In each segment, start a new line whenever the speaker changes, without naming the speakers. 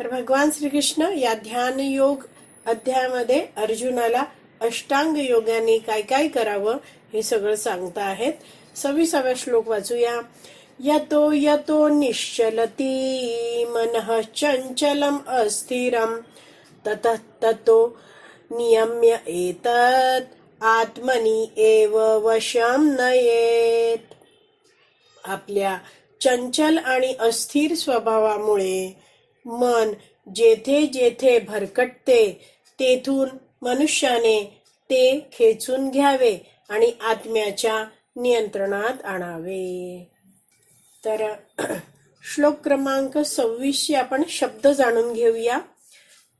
तर भगवान श्रीकृष्ण या ध्यान योग अध्यायामध्ये अर्जुनाला अष्टांग योगाने काय काय करावं हे सगळं सांगता आहेत. सव्वीसाव्या श्लोक वाचूया. यतो यतो निश्चलती मन चंचलम अस्थिरम। तत ततो नियम्य एतत्। आत्मनी एव वशम नयेत। आपल्या चंचल आणि अस्थिर स्वभावामुळे मन जेथे जेथे भरकटते तेथून मनुष्याने ते खेचून घ्यावे आणि आत्म्याच्या नियंत्रणात आणावे. तर श्लोक क्रमांक सव्वीसशे आपण शब्द जाणून घेऊया.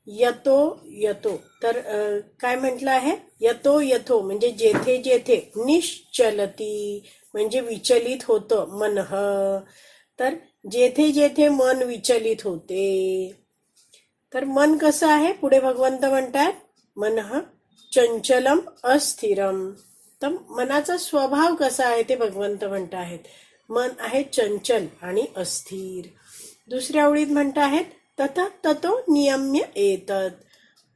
यतो यतो. तर काय म्हटलं आहे? यतो यथो. म्हणजे जेथे जेथे. निश्चलती. म्हणजे विचलित होतं मनः. तर जेथे जेथे मन विचलित होते. तर मन कसं आहे? पुढे भगवंत म्हणतात मन चंचलम अस्थिरम. तर मनाचा स्वभाव कसा आहे ते भगवंत म्हणत आहेत. मन आहे चंचल आणि अस्थिर. दुसऱ्या ओळीत म्हणत आहेत तथा ततो नियम्य येतात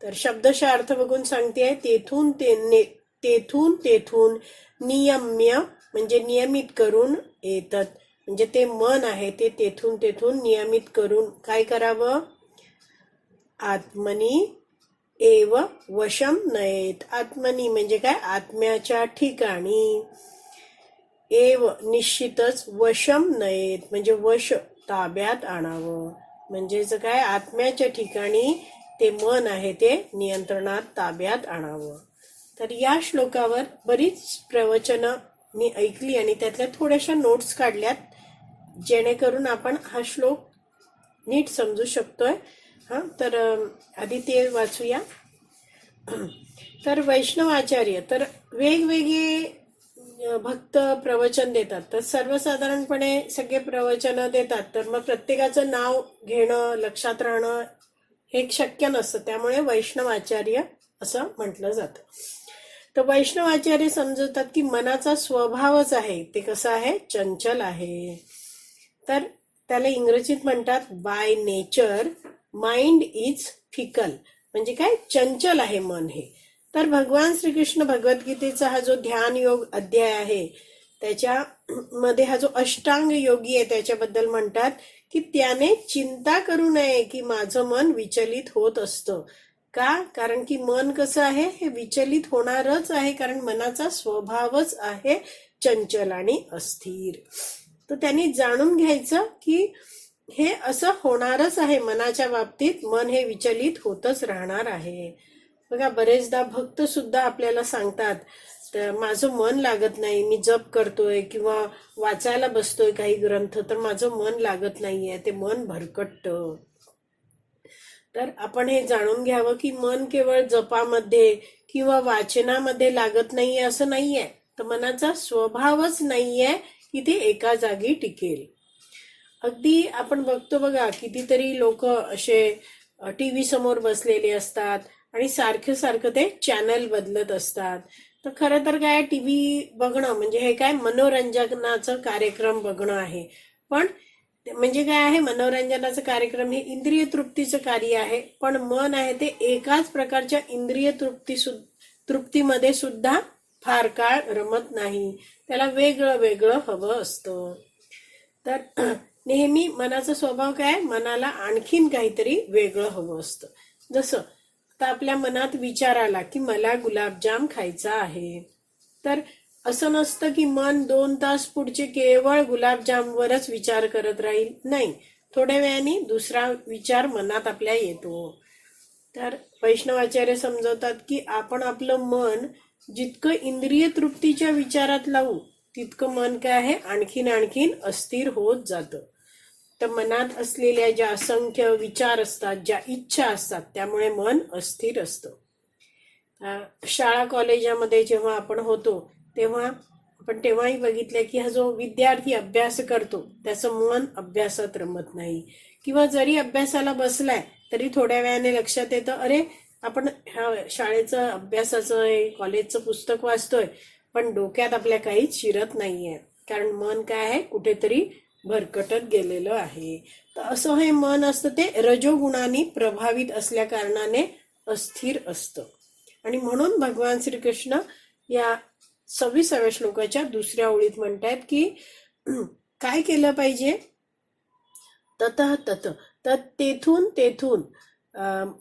तर शब्दशः अर्थ बघून सांगते आहे तेथून ते ने- तेथून तेथून नियम्य म्हणजे नियमित करून येतात म्हणजे ते मन आहे ते तेथून तेथून नियमित करून काय करावं? आत्मनी एव वशम नयेत. आत्मनी म्हणजे काय? आत्म्याच्या ठिकाणी. एव निश्चितच वशम नयेत. म्हणजे वश ताब्यात आणावं. म्हणजेच काय? आत्म्याच्या ठिकाणी ते मन आहे ते नियंत्रणात ताब्यात आणावं. तर या श्लोकावर बरीच प्रवचनं मी ऐकली आणि त्यातल्या थोड्याशा नोट्स काढल्यात. जेणेकरून आपण हा श्लोक नीट समजू शकतोय. हा तर आधी ते वाचूया. तर वैष्णव आचार्य तर वेगवेगळे भक्त प्रवचन देतात. तर सर्वसाधारणपणे सगळे प्रवचन देतात. तर मग प्रत्येकाचं नाव घेणं लक्षात राहणं हे शक्य नसतं. त्यामुळे वैष्णव आचार्य असं म्हटलं जातं. तर वैष्णव आचार्य समजवतात की मनाचा स्वभावच आहे. ते कसं आहे? चंचल आहे. तर त्याला इंग्रजीत म्हणतात by nature mind is fickle म्हणजे काय? चंचल आहे मन हे. तर भगवान श्रीकृष्ण भगवद्गीतेचा हा जो ध्यान योग अध्याय आहे त्याच्या मध्ये हा जो अष्टांग योगी आहे त्याच्याबद्दल म्हणतात की त्याने चिंता करू नये की माझं मन विचलित होत असतं. का? कारण की मन कसं आहे? हे विचलित होणारच आहे कारण मनाचा स्वभावच आहे चंचल आणि अस्थिर. तर त्यांनी जाणून घ्यायचं की हे असं होणारच आहे मनाच्या बाबतीत. मन हे विचलित होतच राहणार आहे. बघा बरेचदा भक्त सुद्धा आपल्याला सांगतात तर माझं मन लागत नाही मी जप करतोय किंवा वाचायला बसतोय काही ग्रंथ तर माझं मन लागत नाहीये ते मन भरकटतं. तर आपण हे जाणून घ्यावं की मन केवळ जपामध्ये किंवा वाचनामध्ये लागत नाहीये असं नाहीये. तर मनाचा स्वभावच नाहीये. की ते एका जागी टिकेल. अगदी आपण बघतो बघा कितीतरी लोक असे टीव्ही समोर बसलेले असतात आणि सारखं सारखं ते चॅनल बदलत असतात. तर खरं तर काय टीव्ही बघणं म्हणजे हे काय मनोरंजनाचं कार्यक्रम बघणं आहे. पण म्हणजे काय आहे मनोरंजनाचं कार्यक्रम हे इंद्रिय तृप्तीचं कार्य आहे पण मन आहे ते एकाच प्रकारच्या इंद्रिय तृप्ती सु तृप्तीमध्ये सुद्धा फार काळ रमत नाही. त्याला वेगळं वेगळं हवं असतं. तर नेहमी मनाचा स्वभाव काय? मनाला आणखीन काहीतरी वेगळं हवं असतं. जसं आता आपल्या मनात विचार आला की मला गुलाबजाम खायचा आहे. तर असं नसतं की मन दोन तास पुढचे केवळ गुलाबजामवरच विचार करत राहील. नाही थोड्या वेळाने दुसरा विचार मनात आपल्या येतो. तर वैष्णवाचार्य समजवतात की आपण आपलं मन जितकं इंद्रिय तृप्तीच्या विचारात लावू तितकं मन काय आहे? आणखीन आणखीन अस्थिर होत जातं. तर मनात असलेल्या ज्या असंख्य विचार असतात ज्या इच्छा असतात त्यामुळे मन अस्थिर असतं. शाळा कॉलेजामध्ये जेव्हा आपण होतो तेव्हा आपण तेव्हाही बघितलं की हा जो विद्यार्थी अभ्यास करतो त्याचं मन अभ्यासात रमत नाही. किंवा जरी अभ्यासाला बसलाय तरी थोड्या वेळाने लक्षात येतं अरे आपण ह्या शाळेचं अभ्यासाचं आहे कॉलेजचं पुस्तक वाचतोय पण डोक्यात आपल्या काही शिरत नाहीये. कारण मन काय आहे? कुठेतरी भरकटत गेलेलं आहे. तर असं हे मन असतं ते रजोगुणाने प्रभावित असल्या कारणाने अस्थिर असतं. आणि म्हणून भगवान श्रीकृष्ण या सव्वीसाव्या श्लोकाच्या दुसऱ्या ओळीत म्हणतायत की काय केलं पाहिजे? तत तत तर तेथून तेथून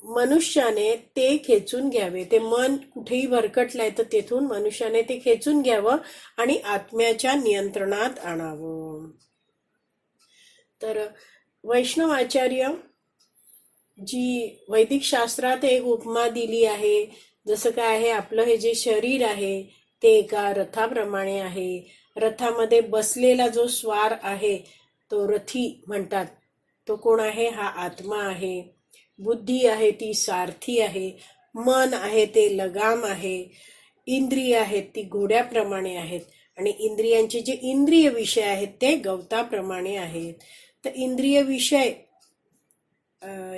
मनुष्याने ते खेचून घ्यावे. ते मन कुठेही भरकटलंय तर तेथून मनुष्याने ते खेचून घ्यावं आणि आत्म्याच्या नियंत्रणात आणावं. तर वैष्णव आचार्य जी वैदिक शास्त्रात एक उपमा दिली आहे. जसं काय आहे आपलं हे जे शरीर आहे ते एका रथाप्रमाणे आहे. रथामध्ये बसलेला जो स्वार आहे तो रथी म्हणतात. तो कोण आहे? हा आत्मा आहे. बुद्धी आहे ती सारथी आहे मन आहे ते लगाम आहे इंद्रिय आहेत ती घोड्याप्रमाणे आहेत. आणि इंद्रियांचे जे इंद्रिय विषय आहेत ते गवताप्रमाणे आहेत. तर इंद्रिय विषय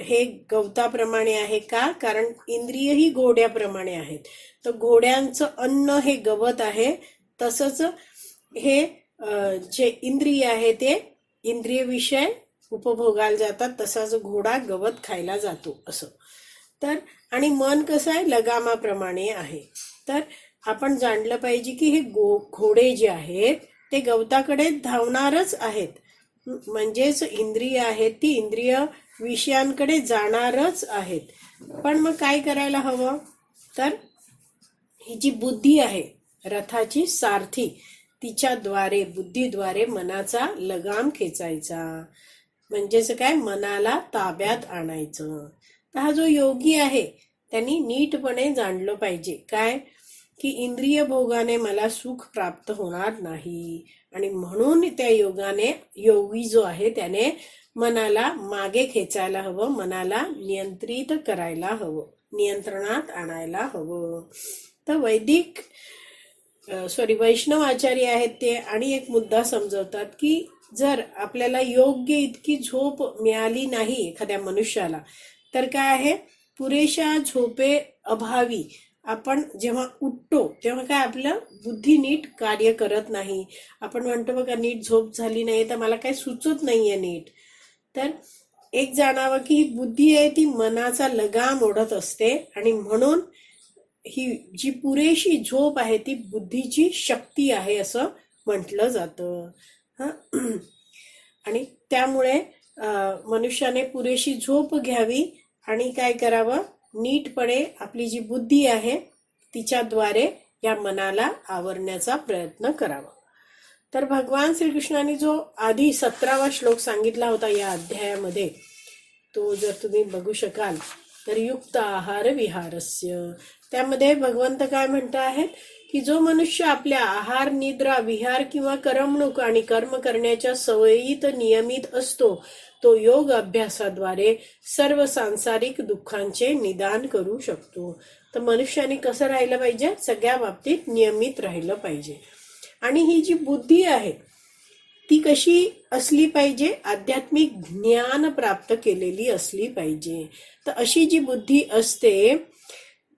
हे गवताप्रमाणे आहे का? कारण इंद्रिय ही घोड्याप्रमाणे आहेत. तर घोड्यांचं अन्न हे गवत आहे. तसंच हे जे इंद्रिय आहे ते इंद्रिय विषय उपभोगायला जातात तसाच घोडा गवत खायला जातो असं. तर आणि मन कसं आहे? लगामाप्रमाणे आहे. तर आपण जाणलं पाहिजे की हे गो घोडे जे आहेत ते गवताकडे धावणारच आहेत. म्हणजेच इंद्रिय आहेत ती इंद्रिय विषयांकडे जाणारच आहेत. पण मग काय करायला हवं? तर ही जी बुद्धी आहे रथाची सारथी तिच्याद्वारे बुद्धीद्वारे मनाचा लगाम खेचायचा. म्हणजेच काय? मनाला ताब्यात आणायचं. तर हा जो योगी आहे त्यांनी नीटपणे जाणलं पाहिजे. काय? की इंद्रिय भोगाने मला सुख प्राप्त होणार नाही. आणि म्हणून त्या योगाने योगी जो आहे त्याने मनाला मागे खेचायला हवं मनाला नियंत्रित करायला हवं नियंत्रणात आणायला हवं. तर वैदिक सॉरी वैष्णव आचार्य आहेत ते आणि एक मुद्दा समजवतात की जर आपल्याला योग्य इतकी झोप मिळाली नाही एखाद्या मनुष्याला तर काय आहे? पुरेशा झोपे अभावी. आपण जेव्हा उठतो तेव्हा काय आपलं बुद्धी नीट कार्य करत नाही. आपण म्हणतो बघा नीट झोप झाली नाही तर मला काय सुचत नाहीये नीट. तर एक जाणावं की ही बुद्धी आहे ती मनाचा लगाम ओढत असते आणि म्हणून ही जी पुरेशी झोप आहे ती बुद्धीची शक्ती आहे असं म्हटलं जातं. आणि त्यामुळे मनुष्याने पुरेशी झोप घ्यावी आणि काय करावं? नीटपणे आपली जी बुद्धी आहे तिच्याद्वारे या मनाला आवरण्याचा प्रयत्न करावा. तर भगवान श्रीकृष्णाने जो आधी सतरावा श्लोक सांगितला होता या अध्यायामध्ये तो जर तुम्ही बघू शकाल तर युक्त आहार विहारस्य. त्यामध्ये भगवंत काय म्हणत आहेत? की जो मनुष्य आपल्या आहार निद्रा विहार किंवा करमणूक आणि कर्म करण्याच्या सवयीत नियमित असतो तो योग अभ्यासाद्वारे सर्व सांसारिक दुःखांचे निदान करू शकतो. तर मनुष्याने कसं राहिलं पाहिजे? सगळ्या बाबतीत नियमित राहिलं पाहिजे. आणि ही जी बुद्धी आहे ती कशी असली पाहिजे? आध्यात्मिक ज्ञान प्राप्त केलेली असली पाहिजे. तर अशी जी बुद्धी असते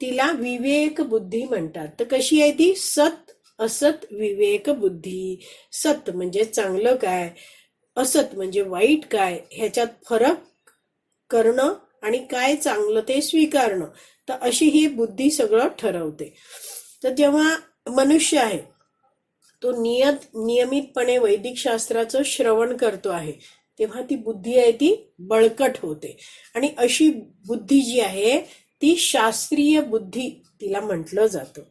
तिला विवेक बुद्धी म्हणतात. तर कशी आहे ती? सत असत विवेक बुद्धी. सत म्हणजे चांगलं काय? असत म्हणजे वाईट काय? ह्याच्यात फरक करणं आणि काय चांगलं ते स्वीकारणं. तर अशी ही बुद्धी सगळं ठरवते. तर जेव्हा मनुष्य आहे तो नियत नियमितपणे वैदिक शास्त्राचं श्रवण करतो आहे तेव्हा ती बुद्धी आहे ती बळकट होते. आणि अशी बुद्धी जी आहे ती शास्त्रीय बुद्धी तिला म्हटलं जातं.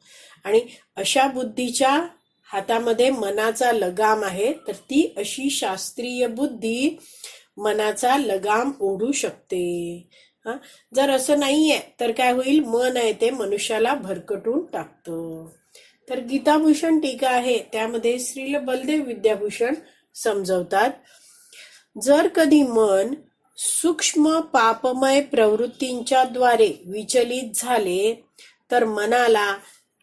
आणि अशा बुद्धीच्या हातामध्ये मनाचा लगाम आहे तर ती अशी शास्त्रीय बुद्धी मनाचा लगाम ओढू शकते. हा? जर असं नाहीये तर काय होईल? मन आहे ते मनुष्याला भरकटून टाकतं. तर गीताभूषण टीका आहे त्यामध्ये श्रील बलदेव विद्याभूषण समजवतात जर कधी मन सूक्ष्म पापमय प्रवृत्तींच्या द्वारे विचलित झाले तर मनाला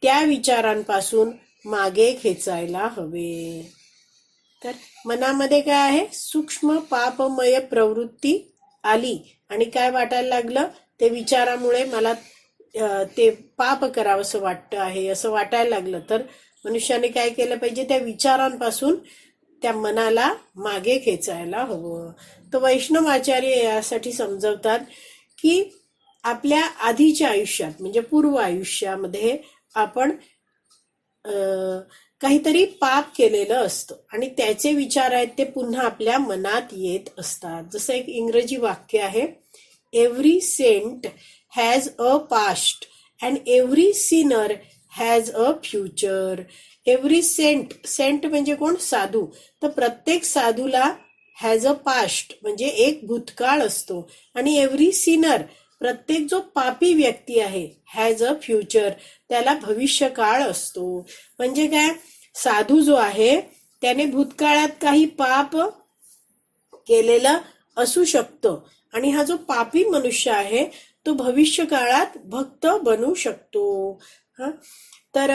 त्या विचारांपासून मागे खेचायला हवे. तर मनामध्ये काय आहे? सूक्ष्म पापमय प्रवृत्ती आली आणि काय वाटायला लागलं? ते विचारामुळे मला ते पाप करावंसं वाटतं आहे असं वाटायला लागलं. तर मनुष्याने काय केलं पाहिजे? त्या विचारांपासून त्या मनाला मागे खेचायला हवं. तर वैष्णव आचार्य यासाठी समजवतात की आपल्या आधीच्या आयुष्यात म्हणजे पूर्व आयुष्यामध्ये आपण काहीतरी पाप केलेलं असतं आणि त्याचे विचार आहेत ते पुन्हा आपल्या मनात येत असतात. जसं एक इंग्रजी वाक्य आहे every saint has a past and every sinner has a future every saint saint म्हणजे कोण? साधू. तर प्रत्येक साधूला हॅज अ पास्ट म्हणजे एक भूतकाळ असतो. आणि एव्हरी सिनर प्रत्येक जो पापी व्यक्ती आहे हॅज अ फ्युचर त्याला भविष्यकाळ असतो. म्हणजे काय? साधू जो आहे त्याने भूतकाळात काही पाप केलेलं असू शकतं. आणि हा जो पापी मनुष्य आहे तो भविष्य काळात भक्त बनू शकतो. तर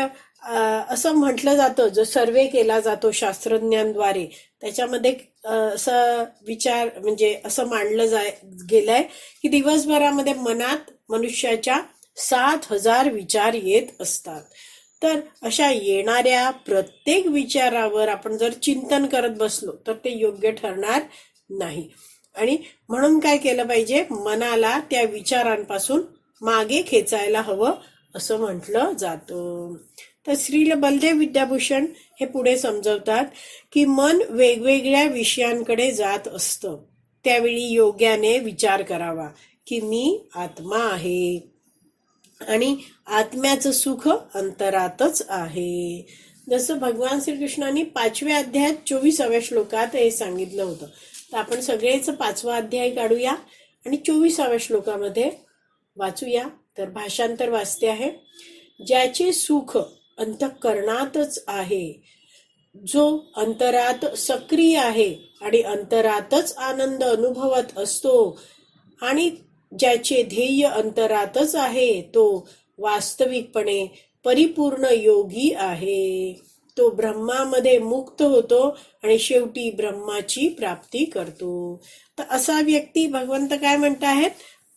असं म्हटलं जातं जो सर्वे केला जातो शास्त्रज्ञांद्वारे त्याच्यामध्ये असं विचार म्हणजे असं मांडलं जाय गेलंय की दिवसभरामध्ये मनात मनुष्याच्या सात हजार विचार येत असतात. तर अशा येणाऱ्या प्रत्येक विचारावर आपण जर चिंतन करत बसलो तर ते योग्य ठरणार नाही. आणि म्हणून काय केलं पाहिजे? मनाला त्या विचारांपासून मागे खेचायला हवं असं म्हटलं जातं. तर श्रील बलदेव विद्याभूषण हे पुढे समजवतात की मन वेगवेगळ्या विषयांकडे जात असतं. त्यावेळी योग्याने विचार करावा की मी आत्मा आहे आणि आत्म्याचं सुख अंतरातच आहे. जसं भगवान श्रीकृष्णांनी पाचव्या अध्यायात चोवीसाव्या श्लोकात हे सांगितलं होतं. तर आपण सगळेच पाचवा अध्याय काढूया आणि चोवीसाव्या श्लोकामध्ये वाचूया. तर भाषांतर वाचते आहे. ज्याचे सुख अंतःकरणातच आहे जो अंतरात सक्रिय आहे आणि अंतरातच आनंद अनुभवत असतो आणि ज्याचे ध्येय अंतरातच आहे तो वास्तविकपणे परिपूर्ण योगी आहे. तो ब्रह्मामध्ये मुक्त होतो आणि शेवटी ब्रह्माची प्राप्ती करतो. तर असा व्यक्ती भगवंत काय म्हणत आहेत?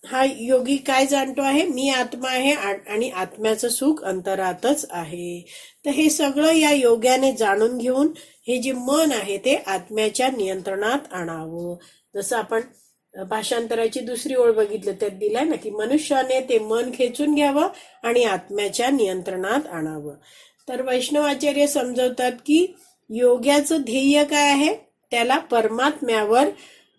हा योगी काय जाणतो आहे? मी आत्मा आहे आणि आत्म्याचं सुख अंतरातच आहे. तर हे सगळं या योग्याने जाणून घेऊन हे जे मन आहे ते आत्म्याच्या नियंत्रणात आणावं. जसं आपण भाषांतराची दुसरी ओळ बघितलं त्यात दिलाय ना की मनुष्याने ते मन खेचून घ्यावं आणि आत्म्याच्या नियंत्रणात आणावं. तर वैष्णवाचार्य समजवतात की योग्याचं ध्येय काय आहे? त्याला परमात्म्यावर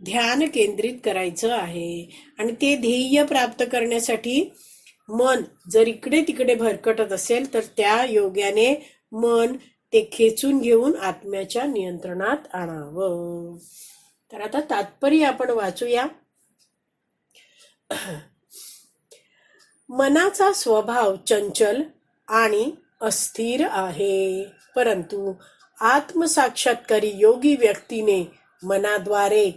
ध्यान केंद्रित करायचं आहे. आणि ते ध्येय प्राप्त करण्यासाठी मन जर इकडे तिकडे भरकटत असेल तर त्या योग्याने मन ते खेचून घेऊन आत्म्याच्या नियंत्रणात आणावं. तर आता तात्पर्य आपण वाचूया. मनाचा स्वभाव चंचल आणि अस्थिर आहे. परंतु आत्मसाक्षात्कारी योगी व्यक्तीने मनाद्वारे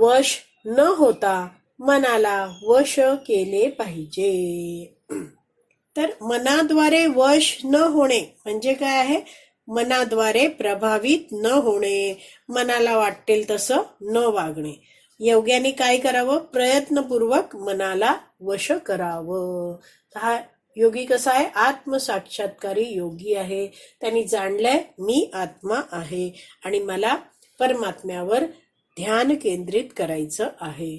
वश न होता मनाला वश केले पाहिजे. तर मनाद्वारे वश न होणे म्हणजे काय आहे? मनाद्वारे प्रभावित न होणे. मनाला वाटेल तसं न वागणे. योग्याने काय करावं? प्रयत्नपूर्वक मनाला वश करावं. हा योगी कसा आहे? आत्मसाक्षात्कारी योगी आहे. त्यांनी जाणलंय मी आत्मा आहे. आणि मला परमात्म्यावर ध्यान केंद्रित करायचं आहे.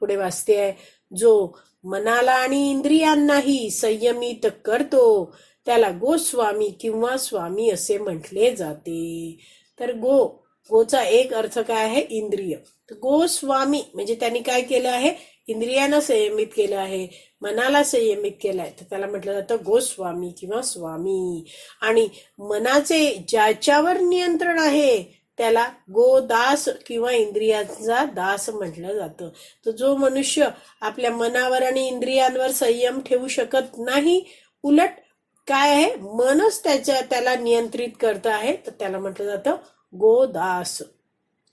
पुढे वाचते आहे जो मनाला आणि इंद्रियांनाही संयमित करतो त्याला गोस्वामी किंवा स्वामी असे म्हटले जाते. तर गो गोचा एक अर्थ काय आहे? इंद्रिय. गोस्वामी म्हणजे त्यांनी काय केलं आहे? इंद्रियांना संयमित केलं आहे. मनाला संयमित केलं आहे तर त्याला म्हटलं जातं गोस्वामी किंवा स्वामी. आणि मनाचे ज्याच्यावर नियंत्रण आहे त्याला गोदास किंवा इंद्रियांचा दास म्हटलं जातं. तर जो मनुष्य आपल्या मनावर आणि इंद्रियांवर संयम ठेवू शकत नाही उलट काय आहे? मनच त्याच्या त्याला नियंत्रित करत आहे. तर त्याला म्हटलं जातं गोदास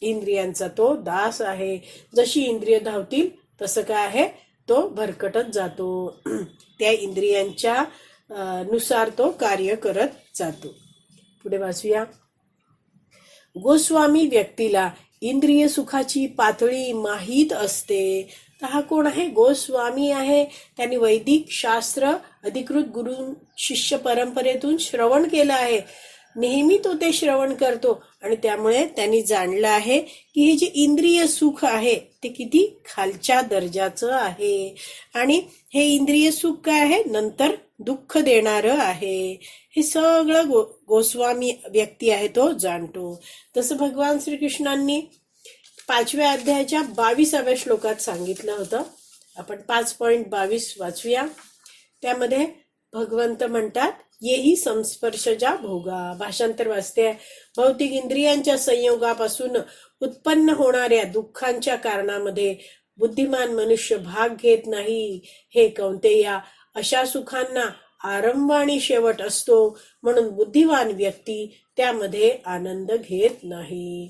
इंद्रियांचा तो दास आहे. जशी इंद्रिय धावतील तसं काय आहे? तो भरकटत जातो. त्या इंद्रियांच्या नुसार तो कार्य करत जातो. पुढे वाचूया. गोस्वामी व्यक्तीला इंद्रिय सुखाची पातळी माहीत असते. तर हा कोण आहे? गोस्वामी आहे. त्यांनी वैदिक शास्त्र अधिकृत गुरु शिष्य परंपरेतून श्रवण केलं आहे. नेहमी तो ते श्रवण करतो आणि त्यामुळे त्यांनी जाणलं आहे की हे जे इंद्रिय सुख आहे ते किती खालच्या दर्जाचं आहे. आणि हे इंद्रिय सुख काय आहे? नंतर दुःख देणारं आहे. हे सगळं गो गोस्वामी व्यक्ती आहे तो जाणतो. तसं भगवान श्रीकृष्णांनी पाचव्या अध्यायाच्या बावीसाव्या श्लोकात सांगितलं होतं. आपण पाच पॉईंट बावीस वाचूया. त्यामध्ये भगवंत म्हणतात येही संस्पर्शजा भोगा. भाषांतर वाचते. भौतिक इंद्रियांच्या संयोगापासून उत्पन्न होणाऱ्या दुःखांच्या कारणामध्ये बुद्धिमान मनुष्य भाग घेत नाही. हे कौंतेया अशा सुखांना आरंभ आणि शेवट असतो म्हणून बुद्धिवान व्यक्ती त्यामध्ये आनंद घेत नाही.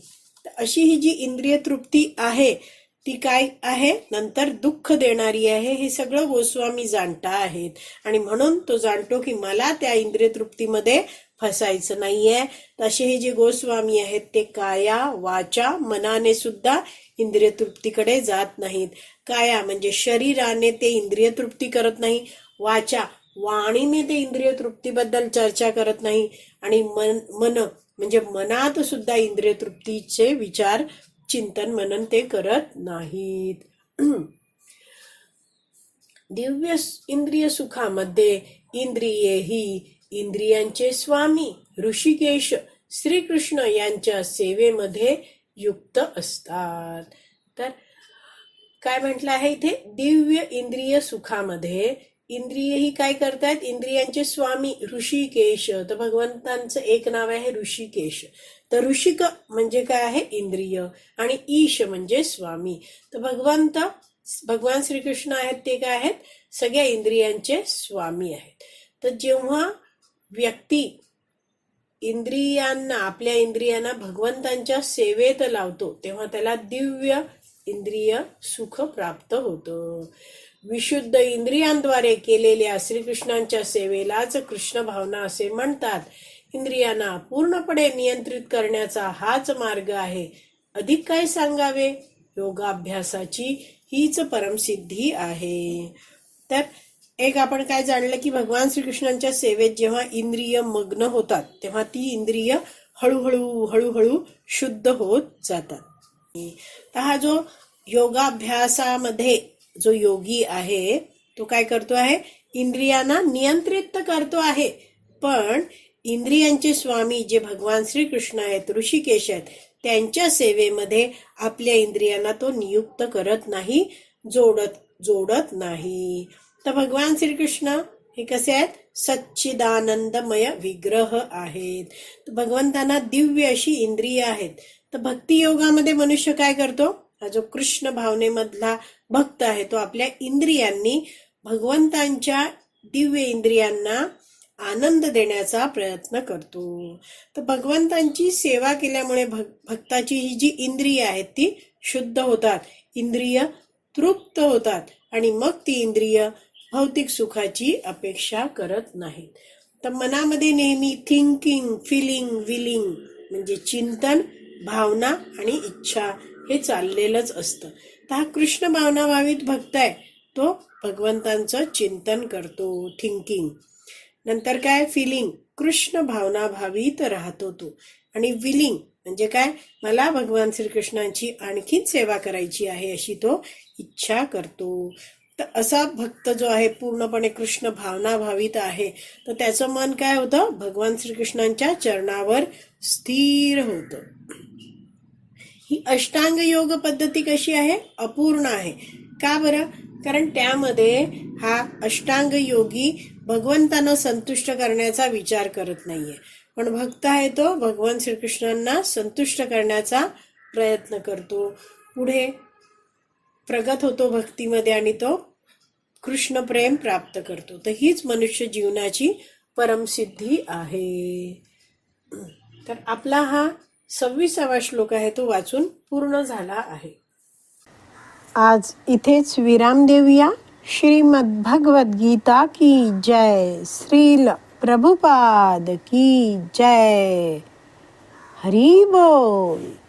अशी ही जी इंद्रिय तृप्ती आहे ती काय आहे? नंतर दुःख देणारी आहे हे सगळं गोस्वामी जाणता आहेत. आणि म्हणून तो जाणतो की मला त्या इंद्रिय तृप्तीमध्ये फसायचं नाहीये. तसे हे जे गोस्वामी आहेत ते काया वाचा मनाने सुद्धा इंद्रिय तृप्तीकडे जात नाहीत. काया म्हणजे शरीराने ते इंद्रिय तृप्ती करत नाही वाचा. वाणीने ते इंद्रिय तृप्तीबद्दल चर्चा करत नाही. आणि मन मन म्हणजे मनात सुद्धा इंद्रिय तृप्तीचे विचार चिंतन मनन ते करत नाहीत. दिव्य इंद्रिय सुखामध्ये इंद्रिये ही इंद्रियांचे स्वामी ऋषिकेश श्रीकृष्ण यांच्या सेवेमध्ये युक्त असतात. तर काय म्हटलं आहे इथे? दिव्य इंद्रिय सुखामध्ये इंद्रिय ही काय करतायत इंद्रियांचे स्वामी ऋषिकेश. तर भगवंतांचं एक नाव आहे ऋषिकेश. तर ऋषिक म्हणजे काय आहे? इंद्रिय. आणि ईश म्हणजे स्वामी. तर भगवंत भगवान श्रीकृष्ण आहेत ते काय आहेत? सगळ्या इंद्रियांचे स्वामी आहेत. तर जेव्हा व्यक्ती इंद्रियांना आपल्या इंद्रियांना भगवंतांच्या सेवेत लावतो तेव्हा त्याला दिव्य इंद्रिय सुख प्राप्त होतं. विशुद्ध इंद्रियांद्वारे केलेल्या श्रीकृष्णांच्या सेवेलाच कृष्ण भावना असे म्हणतात. इंद्रियांना पूर्णपणे नियंत्रित करण्याचा हाच मार्ग आहे. अधिक काय सांगावे? योगाभ्यासाची हीच परमसिद्धी आहे. तर एक आपण काय जाणलं की भगवान श्रीकृष्णांच्या सेवेत जेव्हा इंद्रिय मग्न होतात तेव्हा ती इंद्रिय हळूहळू हळूहळू शुद्ध होत जातात. हा जो योगाभ्यासामध्ये जो योगी आहे तो काय करतो आहे? इंद्रियांना नियंत्रित तर करतो आहे. पण इंद्रियांचे स्वामी जे भगवान श्रीकृष्ण आहेत ऋषिकेश आहेत त्यांच्या सेवेमध्ये आपल्या इंद्रियांना तो नियुक्त करत नाही जोडत जोडत नाही. तर भगवान श्रीकृष्ण हे कसे आहेत? सच्चिदानंदमय विग्रह आहेत. भगवंतांना दिव्य अशी इंद्रिय आहेत. तर भक्ती योगामध्ये मनुष्य काय करतो? हा जो कृष्ण भावनेमधला भक्त आहे तो आपल्या इंद्रियांनी भगवंतांच्या दिव्य इंद्रियांना आनंद देण्याचा प्रयत्न करतो. तर भगवंतांची सेवा केल्यामुळे भग भक्ताची ही जी इंद्रिय आहेत ती शुद्ध होतात. इंद्रिय तृप्त होतात आणि मग ती इंद्रिय भौतिक सुखाची अपेक्षा करत नाहीत. तर मनामध्ये नेहमी थिंकिंग फिलिंग विलिंग म्हणजे चिंतन भावना आणि इच्छा हे चाललेलंच असतं. तर हा कृष्ण भावना भावित भक्त आहे. तो भगवंतांचं चिंतन करतो थिंकिंग नंतर काय? फिलिंग कृष्ण भावना भावित राहतो तो. आणि विलिंग म्हणजे काय? मला भगवान श्रीकृष्णांची आणखीन सेवा करायची आहे अशी तो इच्छा करतो. तर असा भक्त जो आहे पूर्णपणे कृष्ण भावना भावित आहे तर त्याचं मन काय होतं? भगवान श्रीकृष्णांच्या चरणावर स्थिर होतं. ही अष्टांग योग पद्धती कशी आहे? अपूर्ण आहे. का बरं? कारण त्यामध्ये हा अष्टांग योगी भगवंतांना संतुष्ट करण्याचा विचार करत नाहीये. पण भक्त आहे तो भगवान श्रीकृष्णांना संतुष्ट करण्याचा प्रयत्न करतो. पुढे प्रगत होतो भक्तीमध्ये आणि तो कृष्ण प्रेम प्राप्त करतो. तर हीच मनुष्य जीवनाची परमसिद्धी आहे. तर आपला हा सव्वीसावा श्लोक आहे तो वाचून पूर्ण झाला आहे. आज इथेच विराम देऊया. श्रीमद भगवद गीता की जय. श्रील प्रभुपाद की जय. हरी बोल.